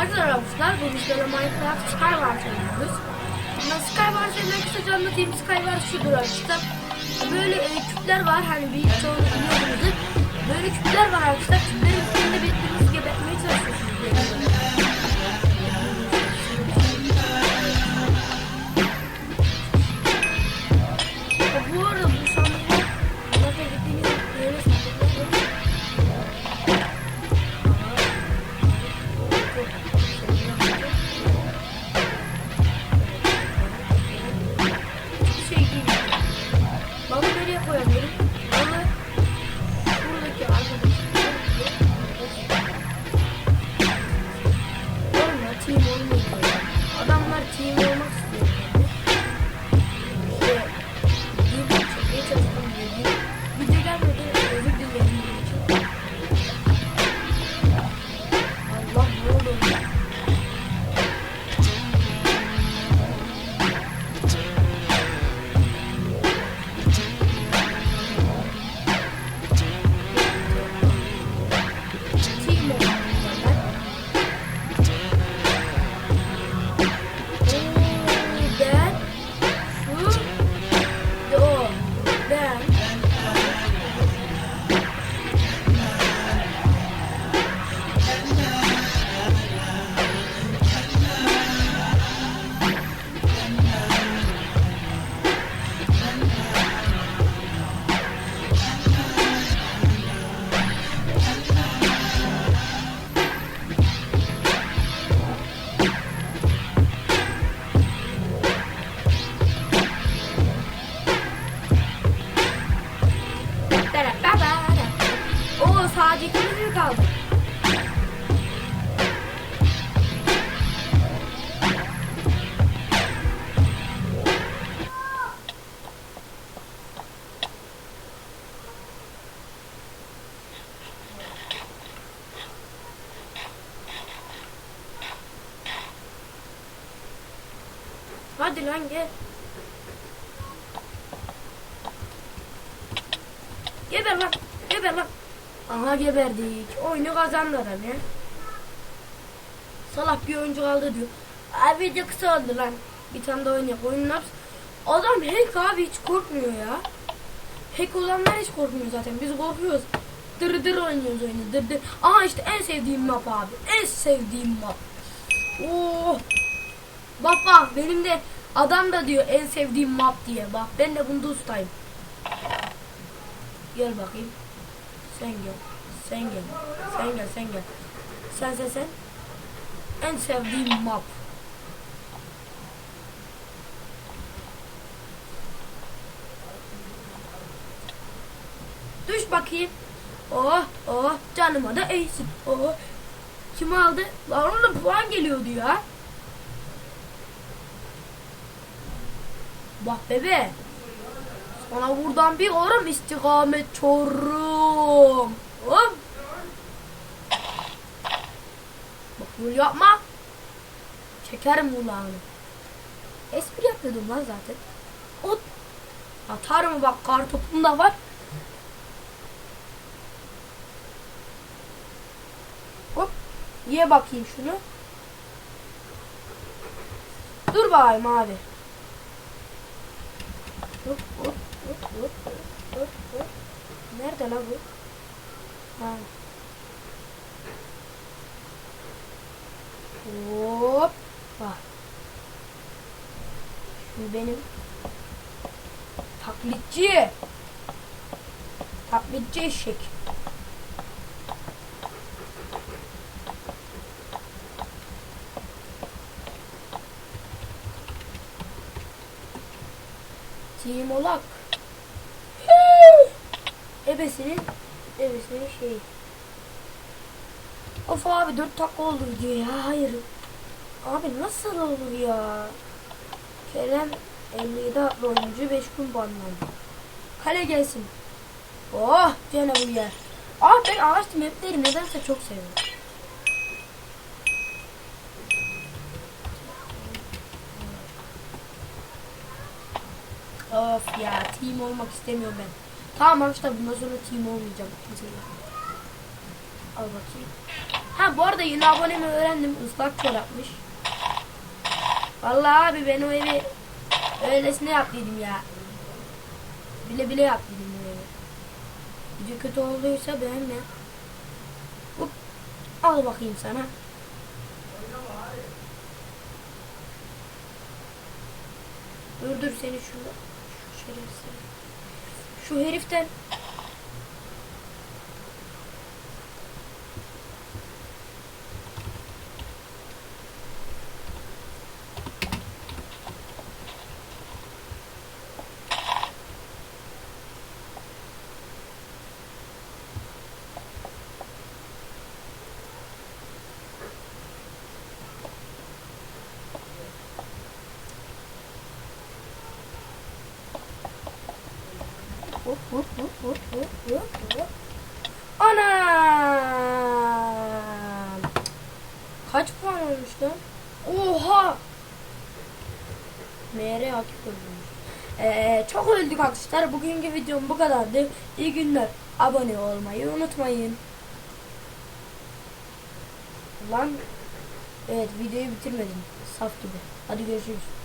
Hadi arkadaşlar bu videoda Minecraft Skywars oynuyoruz. Ben Skywars hemen kısaca anlatayım. Skywars şudur arkadaşlar. Böyle e, küpler var hani bir çoğunu biliyorsunuzdur. Olmuyor. Adamlar team olmak istiyor. Hadi lan gel. Geber lan. Geber lan. Aha geberdik. Oyunu kazandı adam ya. Salak bir oyuncu kaldı diyor. Abi video kısa oldu lan. Bir tane daha oynayalım. Oyunu ne? Adam hack abi hiç korkmuyor ya. Hack olanlar hiç korkmuyor zaten. Biz korkuyoruz. Dır dır oynuyoruz oyunu. Dır dır. Aha işte en sevdiğim map abi. En sevdiğim map. Oo. Bak bak benim de adam da diyor en sevdiğim map diye. Bak ben de bunda ustayım. Gel bakayım. Sen gel. Sen gel. Sen gel sen gel. Sen sen sen. En sevdiğim map. Düş bakayım. Oh oh canıma da eğsin. Oh. Kim aldı? Lan oğlum puan geliyordu ya. Bak bebe. Sana buradan bir orum istikamet çorum. Hop. Bak böyle yapma. Çekerim kulağını. Espri yapıyordum lan zaten. Ot. Atarım bak kartopum da var. Hop. Ye bakayım şunu. Dur bakayım abi. Hop hop hop hop hop hop. Nerede la bu? Ha. Hop. Bak. Şimdi benim taklitçi. Taklitçi eşek. Team Olak. Ebesinin ebesinin şeyi. Of abi 4 dakika oldu diyor ya hayır. Abi nasıl olur ya? Kerem 57 adlı oyuncu 5 gün banlandı. Kale gelsin. Oh gene bu yer. Ah ben ağaç mapleri nedense çok seviyorum. Of ya team olmak istemiyorum ben. Tamam arkadaşlar bundan sonra team olmayacağım. Al bakayım. Ha bu arada yeni abonemi öğrendim. Islak çorapmış. Vallahi abi ben o evi öylesine yaptıydım ya. Bile bile yaptıydım o evi. Video kötü olduysa beğenme. Hop. Al bakayım sana. Dur dur seni şu şu heriften Hop hop hop hop hop hop hop. Anam. Kaç puan olmuş lan? Oha. MR Akif öldürmüş. Ee, çok öldük arkadaşlar. Bugünkü videom bu kadardı. İyi günler. Abone olmayı unutmayın. Lan. Evet videoyu bitirmedim. Saf gibi. Hadi görüşürüz.